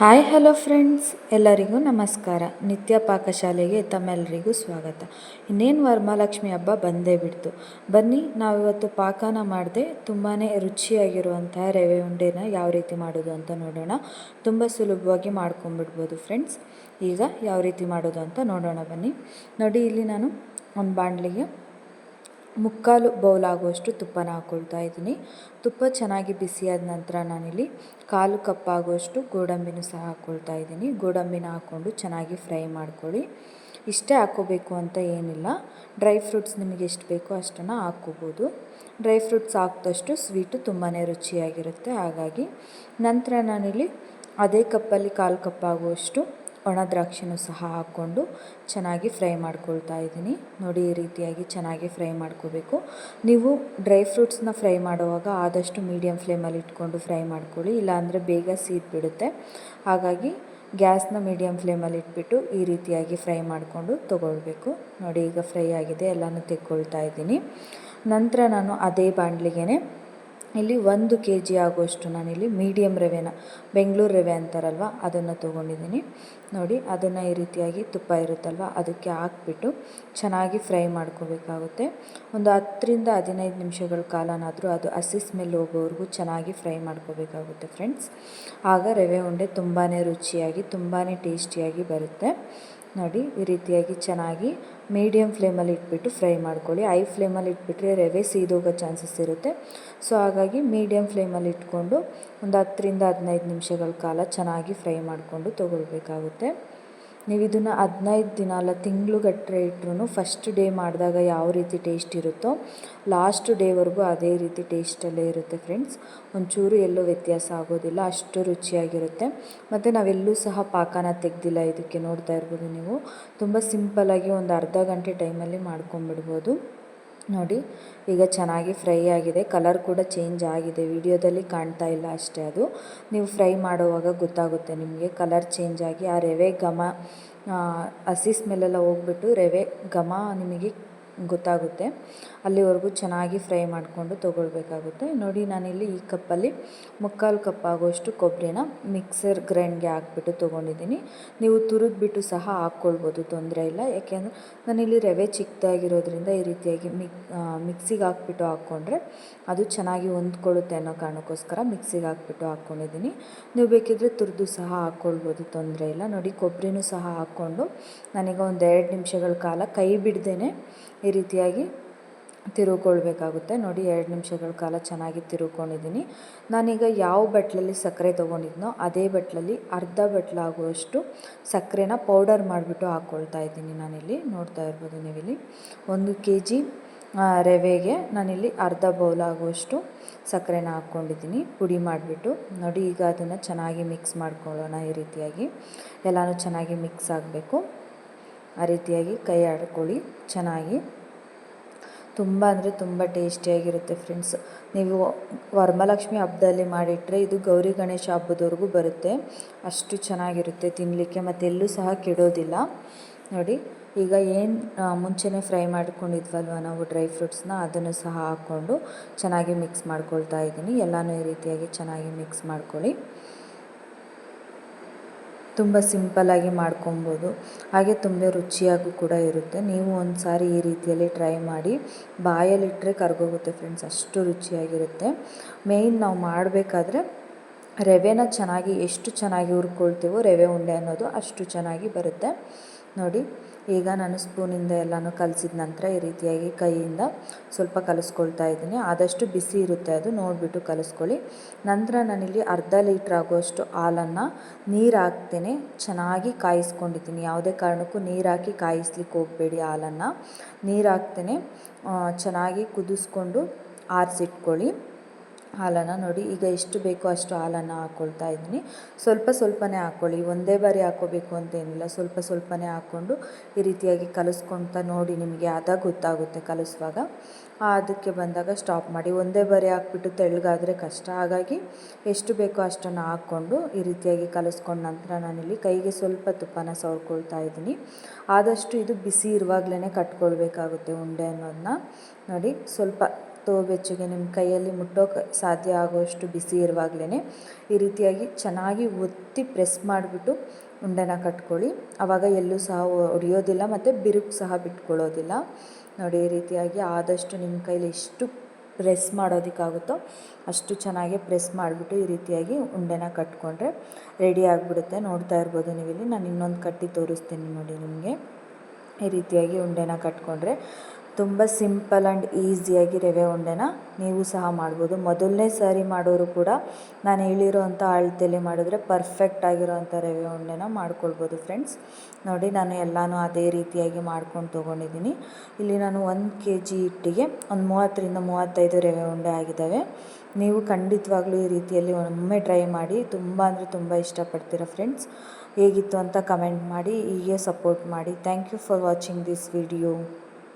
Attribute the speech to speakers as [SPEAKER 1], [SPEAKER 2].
[SPEAKER 1] Hi, hello friends. ಎಲ್ಲರಿಗೂ ನಮಸ್ಕಾರ. ನಿತ್ಯ ಪಾಕಶಾಲೆಗೆ ತಮ್ಮೆಲ್ಲರಿಗೂ ಸ್ವಾಗತ. ಇನ್ನೇನು ವರಮಹಾಲಕ್ಷ್ಮಿ ಹಬ್ಬ ಬಂದೇ ಬಿಡ್ತು. ಬನ್ನಿ, ನಾವಿವತ್ತು ಪಾಕನ ಮಾಡದೆ ತುಂಬಾ ರುಚಿಯಾಗಿರುವಂತಹ ರವೆ ಉಂಡೆನ ಯಾವ ರೀತಿ ಮಾಡೋದು ಅಂತ ನೋಡೋಣ. ತುಂಬ ಸುಲಭವಾಗಿ ಮಾಡ್ಕೊಂಬಿಡ್ಬೋದು ಫ್ರೆಂಡ್ಸ್. ಈಗ ಯಾವ ರೀತಿ ಮಾಡೋದು ಅಂತ ನೋಡೋಣ ಬನ್ನಿ. ನೋಡಿ, ಇಲ್ಲಿ ನಾನು ಒಂದು ಬಾಣಲಿಗೆ ಮುಕ್ಕಾಲು ಬೌಲ್ ಆಗುವಷ್ಟು ತುಪ್ಪನ ಹಾಕ್ಕೊಳ್ತಾ ಇದ್ದೀನಿ. ತುಪ್ಪ ಚೆನ್ನಾಗಿ ಬಿಸಿಯಾದ ನಂತರ ನಾನಿಲ್ಲಿ ಕಾಲು ಕಪ್ಪಾಗುವಷ್ಟು ಗೋಡಂಬಿನೂ ಸಹ ಹಾಕ್ಕೊಳ್ತಾ ಇದ್ದೀನಿ. ಗೋಡಂಬಿನ ಹಾಕ್ಕೊಂಡು ಚೆನ್ನಾಗಿ ಫ್ರೈ ಮಾಡ್ಕೊಳ್ಳಿ. ಇಷ್ಟೇ ಹಾಕ್ಕೋಬೇಕು ಅಂತ ಏನಿಲ್ಲ. ಡ್ರೈ ಫ್ರೂಟ್ಸ್ ನಿಮಗೆ ಎಷ್ಟು ಬೇಕೋ ಅಷ್ಟನ್ನು ಹಾಕ್ಕೋಬೋದು. ಡ್ರೈ ಫ್ರೂಟ್ಸ್ ಹಾಕಿದಷ್ಟು ಸ್ವೀಟು ತುಂಬಾ ರುಚಿಯಾಗಿರುತ್ತೆ. ಹಾಗಾಗಿ ನಂತರ ನಾನಿಲ್ಲಿ ಅದೇ ಕಪ್ಪಲ್ಲಿ ಕಾಲು ಕಪ್ ಆಗುವಷ್ಟು ಒಣ ದ್ರಾಕ್ಷಿನೂ ಸಹ ಹಾಕ್ಕೊಂಡು ಚೆನ್ನಾಗಿ ಫ್ರೈ ಮಾಡ್ಕೊಳ್ತಾ ಇದ್ದೀನಿ. ನೋಡಿ, ಈ ರೀತಿಯಾಗಿ ಚೆನ್ನಾಗಿ ಫ್ರೈ ಮಾಡ್ಕೋಬೇಕು. ನೀವು ಡ್ರೈ ಫ್ರೂಟ್ಸ್ನ ಫ್ರೈ ಮಾಡುವಾಗ ಆದಷ್ಟು ಮೀಡಿಯಮ್ ಫ್ಲೇಮಲ್ಲಿ ಇಟ್ಕೊಂಡು ಫ್ರೈ ಮಾಡ್ಕೊಳ್ಳಿ. ಇಲ್ಲಾಂದರೆ ಬೇಗ ಸೀದ್ಬಿಡುತ್ತೆ ಹಾಗಾಗಿ ಗ್ಯಾಸ್ನ ಮೀಡಿಯಮ್ ಫ್ಲೇಮಲ್ಲಿ ಇಟ್ಬಿಟ್ಟು ಈ ರೀತಿಯಾಗಿ ಫ್ರೈ ಮಾಡಿಕೊಂಡು ತೊಗೊಳ್ಬೇಕು. ನೋಡಿ, ಈಗ ಫ್ರೈ ಆಗಿದೆ. ಎಲ್ಲನೂ ತೆಕ್ಕೊಳ್ತಾ ಇದ್ದೀನಿ. ನಂತರ ನಾನು ಅದೇ ಬಾಣಲಿಗೆ ಇಲ್ಲಿ ಒಂದು ಕೆ ಜಿ ಆಗುವಷ್ಟು ನಾನಿಲ್ಲಿ ಮೀಡಿಯಮ್ ರವೆನ, ಬೆಂಗಳೂರು ರವೆ ಅಂತಾರಲ್ವ, ಅದನ್ನು ತೊಗೊಂಡಿದ್ದೀನಿ. ನೋಡಿ, ಅದನ್ನು ಈ ರೀತಿಯಾಗಿ ತುಪ್ಪ ಇರುತ್ತಲ್ವ, ಅದಕ್ಕೆ ಹಾಕ್ಬಿಟ್ಟು ಚೆನ್ನಾಗಿ ಫ್ರೈ ಮಾಡ್ಕೋಬೇಕಾಗುತ್ತೆ. ಒಂದು ಹತ್ತರಿಂದ ಹದಿನೈದು ನಿಮಿಷಗಳ ಕಾಲನಾದರೂ ಅದು ಹಸಿ ಸ್ಮೆಲ್ ಹೋಗೋವರೆಗೂ ಚೆನ್ನಾಗಿ ಫ್ರೈ ಮಾಡ್ಕೋಬೇಕಾಗುತ್ತೆ ಫ್ರೆಂಡ್ಸ್ ಆಗ ರವೆ ಉಂಡೆ ತುಂಬಾ ರುಚಿಯಾಗಿ ತುಂಬಾ ಟೇಸ್ಟಿಯಾಗಿ ಬರುತ್ತೆ. ನೋಡಿ ಈ ರೀತಿಯಾಗಿ ಚೆನ್ನಾಗಿ ಮೀಡಿಯಮ್ ಫ್ಲೇಮಲ್ಲಿ ಇಟ್ಬಿಟ್ಟು ಫ್ರೈ ಮಾಡ್ಕೊಳ್ಳಿ. ಐ ಫ್ಲೇಮಲ್ಲಿ ಇಟ್ಬಿಟ್ರೆ ರವೆ ಸೀದೋಗೋ ಚಾನ್ಸಸ್ ಇರುತ್ತೆ. ಸೊ ಹಾಗಾಗಿ ಮೀಡಿಯಮ್ ಫ್ಲೇಮಲ್ಲಿ ಇಟ್ಕೊಂಡು ಒಂದು ಹತ್ತರಿಂದ ಹದಿನೈದು ನಿಮಿಷಗಳ ಕಾಲ ಚೆನ್ನಾಗಿ ಫ್ರೈ ಮಾಡಿಕೊಂಡು ತೊಗೊಳ್ಬೇಕಾಗುತ್ತೆ. ನೀವು ಇದನ್ನು ಹದಿನೈದು ದಿನ ಅಲ್ಲ ತಿಂಗಳುಗಟ್ಟರೆ ಇಟ್ರೂ ಫಸ್ಟ್ ಡೇ ಮಾಡಿದಾಗ ಯಾವ ರೀತಿ ಟೇಸ್ಟ್ ಇರುತ್ತೋ ಲಾಸ್ಟ್ ಡೇವರೆಗೂ ಅದೇ ರೀತಿ ಟೇಸ್ಟಲ್ಲೇ ಇರುತ್ತೆ ಫ್ರೆಂಡ್ಸ್ ಒಂಚೂರು ಎಲ್ಲೂ ವ್ಯತ್ಯಾಸ ಆಗೋದಿಲ್ಲ, ಅಷ್ಟು ರುಚಿಯಾಗಿರುತ್ತೆ. ಮತ್ತು ನಾವೆಲ್ಲೂ ಸಹ ಪಾಕನ ತೆಗೆದಿಲ್ಲ ಇದಕ್ಕೆ ನೋಡ್ತಾ ಇರ್ಬೋದು ನೀವು. ತುಂಬ ಸಿಂಪಲ್ಲಾಗಿ ಒಂದು ಅರ್ಧ ಗಂಟೆ ಟೈಮಲ್ಲಿ ಮಾಡ್ಕೊಂಬಿಡ್ಬೋದು ನೋಡಿ, ಈಗ ಚೆನ್ನಾಗಿ ಫ್ರೈ ಆಗಿದೆ. ಕಲರ್ ಕೂಡ ಚೇಂಜ್ ಆಗಿದೆ. ವಿಡಿಯೋದಲ್ಲಿ ಕಾಣ್ತಾ ಇಲ್ಲ ಅಷ್ಟೇ ಅದು. ನೀವು ಫ್ರೈ ಮಾಡುವಾಗ ಗೊತ್ತಾಗುತ್ತೆ ನಿಮಗೆ ಕಲರ್ ಚೇಂಜ್ ಆಗಿ ಆ ರವೆ ಘಮ ಹಸಿ ಸ್ಮೆಲ್ಲೆಲ್ಲ ಹೋಗ್ಬಿಟ್ಟು ರವೆ ಘಮ ನಿಮಗೆ ಗೊತ್ತಾಗುತ್ತೆ. ಅಲ್ಲಿವರೆಗೂ ಚೆನ್ನಾಗಿ ಫ್ರೈ ಮಾಡಿಕೊಂಡು ತೊಗೊಳ್ಬೇಕಾಗುತ್ತೆ. ನೋಡಿ, ನಾನಿಲ್ಲಿ ಈ ಕಪ್ಪಲ್ಲಿ ಮುಕ್ಕಾಲು ಕಪ್ ಆಗೋಷ್ಟು ಕೊಬ್ಬರಿನ ಮಿಕ್ಸರ್ ಗ್ರೈಂಡ್ಗೆ ಹಾಕ್ಬಿಟ್ಟು ತೊಗೊಂಡಿದ್ದೀನಿ. ನೀವು ತುರಿದ್ಬಿಟ್ಟು ಸಹ ಹಾಕ್ಕೊಳ್ಬೋದು, ತೊಂದರೆ ಇಲ್ಲ. ಯಾಕೆಂದರೆ ನಾನಿಲ್ಲಿ ರವೆ ಚಿಕ್ಕದಾಗಿರೋದ್ರಿಂದ ಈ ರೀತಿಯಾಗಿ ಮಿಕ್ ಮಿಕ್ಸಿಗೆ ಹಾಕ್ಬಿಟ್ಟು ಹಾಕ್ಕೊಂಡ್ರೆ ಅದು ಚೆನ್ನಾಗಿ ಹೊಂದ್ಕೊಳ್ಳುತ್ತೆ ಅನ್ನೋ ಕಾರಣಕ್ಕೋಸ್ಕರ ಮಿಕ್ಸಿಗೆ ಹಾಕ್ಬಿಟ್ಟು ಹಾಕ್ಕೊಂಡಿದ್ದೀನಿ. ನೀವು ಬೇಕಿದ್ದರೆ ತುರಿದು ಸಹ ಹಾಕ್ಕೊಳ್ಬೋದು, ತೊಂದರೆ ಇಲ್ಲ. ನೋಡಿ, ಕೊಬ್ಬರಿನೂ ಸಹ ಹಾಕ್ಕೊಂಡು ನನಗೆ ಒಂದು ಎರಡು ನಿಮಿಷಗಳ ಕಾಲ ಕೈ ಬಿಡ್ದೇ ಈ ರೀತಿಯಾಗಿ ತಿರುವ್ಕೊಳ್ಬೇಕಾಗುತ್ತೆ ನೋಡಿ, ಎರಡು ನಿಮಿಷಗಳ ಕಾಲ ಚೆನ್ನಾಗಿ ತಿರುವ್ಕೊಂಡಿದ್ದೀನಿ ನಾನೀಗ ಯಾವ ಬಟ್ಲಲ್ಲಿ ಸಕ್ಕರೆ ತೊಗೊಂಡಿದ್ನೋ ಅದೇ ಬಟ್ಲಲ್ಲಿ ಅರ್ಧ ಬಟ್ಲಾಗುವಷ್ಟು ಸಕ್ಕರೆನ ಪೌಡರ್ ಮಾಡಿಬಿಟ್ಟು ಹಾಕ್ಕೊಳ್ತಾ ಇದ್ದೀನಿ ನಾನಿಲ್ಲಿ. ನೋಡ್ತಾ ಇರ್ಬೋದು ನೀವಿಲ್ಲಿ. ಒಂದು ಕೆ ಜಿ ರವೆಗೆ ನಾನಿಲ್ಲಿ ಅರ್ಧ ಬೌಲ್ ಆಗುವಷ್ಟು ಸಕ್ಕರೆನ ಹಾಕ್ಕೊಂಡಿದ್ದೀನಿ. ಪುಡಿ ಮಾಡಿಬಿಟ್ಟು. ನೋಡಿ, ಈಗ ಅದನ್ನು ಚೆನ್ನಾಗಿ ಮಿಕ್ಸ್ ಮಾಡ್ಕೊಳ್ಳೋಣ ಈ ರೀತಿಯಾಗಿ. ಎಲ್ಲನೂ ಚೆನ್ನಾಗಿ ಮಿಕ್ಸ್ ಆಗಬೇಕು. ಆ ರೀತಿಯಾಗಿ ಕೈ ಆಡ್ಕೊಳ್ಳಿ ಚೆನ್ನಾಗಿ. ತುಂಬ ಅಂದರೆ ತುಂಬ ಟೇಸ್ಟಿಯಾಗಿರುತ್ತೆ ಫ್ರೆಂಡ್ಸ್. ನೀವು ವರಮಹಾಲಕ್ಷ್ಮಿ ಹಬ್ಬದಲ್ಲಿ ಮಾಡಿಟ್ರೆ ಇದು ಗೌರಿ ಗಣೇಶ ಹಬ್ಬದವರೆಗೂ ಬರುತ್ತೆ. ಅಷ್ಟು ಚೆನ್ನಾಗಿರುತ್ತೆ ತಿನ್ನಲಿಕ್ಕೆ ಮತ್ತು ಎಲ್ಲೂ ಸಹ ಕೆಡೋದಿಲ್ಲ. ನೋಡಿ, ಈಗ ಏನು ಮುಂಚೆನೇ ಫ್ರೈ ಮಾಡ್ಕೊಂಡಿದ್ವಲ್ವ ನಾವು ಡ್ರೈ ಫ್ರೂಟ್ಸ್ನ, ಅದನ್ನು ಸಹ ಹಾಕ್ಕೊಂಡು ಚೆನ್ನಾಗಿ ಮಿಕ್ಸ್ ಮಾಡ್ಕೊಳ್ತಾ ಇದ್ದೀನಿ. ಎಲ್ಲನೂ ಈ ರೀತಿಯಾಗಿ ಚೆನ್ನಾಗಿ ಮಿಕ್ಸ್ ಮಾಡ್ಕೊಳ್ಳಿ. ತುಂಬ ಸಿಂಪಲ್ಲಾಗಿ ಮಾಡ್ಕೊಬೋದು. ಹಾಗೆ ತುಂಬ ರುಚಿಯಾಗೂ ಕೂಡ ಇರುತ್ತೆ. ನೀವು ಒಂದು ಸಾರಿ ಈ ರೀತಿಯಲ್ಲಿ ಟ್ರೈ ಮಾಡಿ. ಬಾಯಲ್ಲಿಟ್ಟರೆ ಕರ್ಗೋಗುತ್ತೆ ಫ್ರೆಂಡ್ಸ್. ಅಷ್ಟು ರುಚಿಯಾಗಿರುತ್ತೆ. ಮೇಯ್ನ್ ನಾವು ಮಾಡಬೇಕಾದ್ರೆ ರವೆನ ಚೆನ್ನಾಗಿ ಎಷ್ಟು ಚೆನ್ನಾಗಿ ಹುರ್ಕೊಳ್ತೀವೋ ರವೆ ಉಂಡೆ ಅನ್ನೋದು ಅಷ್ಟು ಚೆನ್ನಾಗಿ ಬರುತ್ತೆ. ನೋಡಿ, ಈಗ ನಾನು ಸ್ಪೂನಿಂದ ಎಲ್ಲನೂ ಕಲಸಿದ ನಂತರ ಈ ರೀತಿಯಾಗಿ ಕೈಯಿಂದ ಸ್ವಲ್ಪ ಕಲಿಸ್ಕೊಳ್ತಾ ಇದ್ದೀನಿ. ಆದಷ್ಟು ಬಿಸಿ ಇರುತ್ತೆ ಅದು, ನೋಡಿಬಿಟ್ಟು ಕಲಿಸ್ಕೊಳ್ಳಿ. ನಂತರ ನಾನಿಲ್ಲಿ ಅರ್ಧ ಲೀಟ್ರ್ ಆಗುವಷ್ಟು ಹಾಲನ್ನು ನೀರು ಹಾಕ್ತೇನೆ. ಚೆನ್ನಾಗಿ ಕಾಯಿಸ್ಕೊಂಡಿದ್ದೀನಿ. ಯಾವುದೇ ಕಾರಣಕ್ಕೂ ನೀರು ಹಾಕಿ ಕಾಯಿಸ್ಲಿಕ್ಕೆ ಹೋಗಬೇಡಿ ಹಾಲನ್ನು. ನೀರು ಹಾಕ್ತೇನೆ. ಚೆನ್ನಾಗಿ ಕುದಿಸ್ಕೊಂಡು ಆರಿಸಿಟ್ಕೊಳ್ಳಿ. ಹಾಲನ್ನು ನೋಡಿ, ಈಗ ಎಷ್ಟು ಬೇಕೋ ಅಷ್ಟು ಹಾಲನ್ನು ಹಾಕ್ಕೊಳ್ತಾ ಇದ್ದೀನಿ. ಸ್ವಲ್ಪ ಸ್ವಲ್ಪನೇ ಹಾಕ್ಕೊಳ್ಳಿ ಒಂದೇ ಬಾರಿ ಹಾಕ್ಕೋಬೇಕು ಅಂತೇನಿಲ್ಲ ಸ್ವಲ್ಪ ಸ್ವಲ್ಪನೇ ಹಾಕ್ಕೊಂಡು ಈ ರೀತಿಯಾಗಿ ಕಲಿಸ್ಕೊಳ್ತಾ ನೋಡಿ ನಿಮಗೆ ಅದ ಗೊತ್ತಾಗುತ್ತೆ ಕಲಿಸುವಾಗ. ಅದಕ್ಕೆ ಬಂದಾಗ ಸ್ಟಾಪ್ ಮಾಡಿ. ಒಂದೇ ಬಾರಿ ಹಾಕ್ಬಿಟ್ಟು ತೆಳ್ಳಗಾದರೆ ಕಷ್ಟ. ಹಾಗಾಗಿ ಎಷ್ಟು ಬೇಕೋ ಅಷ್ಟನ್ನು ಹಾಕ್ಕೊಂಡು ಈ ರೀತಿಯಾಗಿ ಕಲಿಸ್ಕೊಂಡ ನಂತರ ನಾನಿಲ್ಲಿ ಕೈಗೆ ಸ್ವಲ್ಪ ತುಪ್ಪನ ಸವರ್ಕೊಳ್ತಾ ಇದ್ದೀನಿ. ಆದಷ್ಟು ಇದು ಬಿಸಿ ಇರುವಾಗಲೇ ಕಟ್ಕೊಳ್ಬೇಕಾಗುತ್ತೆ ಉಂಡೆ ಅನ್ನೋದನ್ನ. ನೋಡಿ, ಸ್ವಲ್ಪ ತೋ ಬೆಚ್ಚಗೆ ನಿಮ್ಮ ಕೈಯಲ್ಲಿ ಮುಟ್ಟೋಕೆ ಸಾಧ್ಯ ಆಗೋಷ್ಟು ಬಿಸಿ ಇರುವಾಗಲೇ ಈ ರೀತಿಯಾಗಿ ಚೆನ್ನಾಗಿ ಒತ್ತಿ ಪ್ರೆಸ್ ಮಾಡಿಬಿಟ್ಟು ಉಂಡೆನ ಕಟ್ಕೊಳ್ಳಿ. ಆವಾಗ ಎಲ್ಲೂ ಸಹ ಒಡೆಯೋದಿಲ್ಲ ಮತ್ತು ಬಿರುಕು ಸಹ ಬಿಟ್ಕೊಳ್ಳೋದಿಲ್ಲ. ನೋಡಿ ಈ ರೀತಿಯಾಗಿ ಆದಷ್ಟು ನಿಮ್ಮ ಕೈಲಿ ಎಷ್ಟು ಪ್ರೆಸ್ ಮಾಡೋದಕ್ಕಾಗುತ್ತೋ ಅಷ್ಟು ಚೆನ್ನಾಗಿ ಪ್ರೆಸ್ ಮಾಡಿಬಿಟ್ಟು ಈ ರೀತಿಯಾಗಿ ಉಂಡೆನ ಕಟ್ಕೊಂಡ್ರೆ ರೆಡಿ ಆಗಿಬಿಡುತ್ತೆ. ನೋಡ್ತಾ ಇರ್ಬೋದು ನೀವಿಲ್ಲಿ ನಾನು ಇನ್ನೊಂದು ಕಟ್ಟಿ ತೋರಿಸ್ತೀನಿ ನೋಡಿ ನಿಮಗೆ. ಈ ರೀತಿಯಾಗಿ ಉಂಡೆನ ಕಟ್ಕೊಂಡ್ರೆ ತುಂಬ ಸಿಂಪಲ್ ಆ್ಯಂಡ್ ಈಸಿಯಾಗಿ ರವೆ ಉಂಡೆನ ನೀವು ಸಹ ಮಾಡ್ಬೋದು. ಮೊದಲನೇ ಸಾರಿ ಮಾಡೋರು ಕೂಡ ನಾನು ಹೇಳಿರೋ ಅಂಥ ಅಳತೆಯಲ್ಲಿ ಮಾಡಿದ್ರೆ ಪರ್ಫೆಕ್ಟ್ ಆಗಿರೋವಂಥ ರವೆ ಉಂಡೆನ ಮಾಡ್ಕೊಳ್ಬೋದು ಫ್ರೆಂಡ್ಸ್ ನೋಡಿ, ನಾನು ಎಲ್ಲನೂ ಅದೇ ರೀತಿಯಾಗಿ ಮಾಡ್ಕೊಂಡು ತೊಗೊಂಡಿದ್ದೀನಿ. ಇಲ್ಲಿ ನಾನು ಒಂದು ಕೆ ಜಿ ಹಿಟ್ಟಿಗೆ ಒಂದು ಮೂವತ್ತರಿಂದ ಮೂವತ್ತೈದು ರವೆ ಉಂಡೆ ಆಗಿದ್ದಾವೆ. ನೀವು ಖಂಡಿತವಾಗ್ಲೂ ಈ ರೀತಿಯಲ್ಲಿ ಒಮ್ಮೆ ಟ್ರೈ ಮಾಡಿ, ತುಂಬ ಅಂದರೆ ತುಂಬ ಇಷ್ಟಪಡ್ತೀರ ಫ್ರೆಂಡ್ಸ್ ಹೇಗಿತ್ತು ಅಂತ ಕಮೆಂಟ್ ಮಾಡಿ, ಹೀಗೆ ಸಪೋರ್ಟ್ ಮಾಡಿ. Thank you for watching this video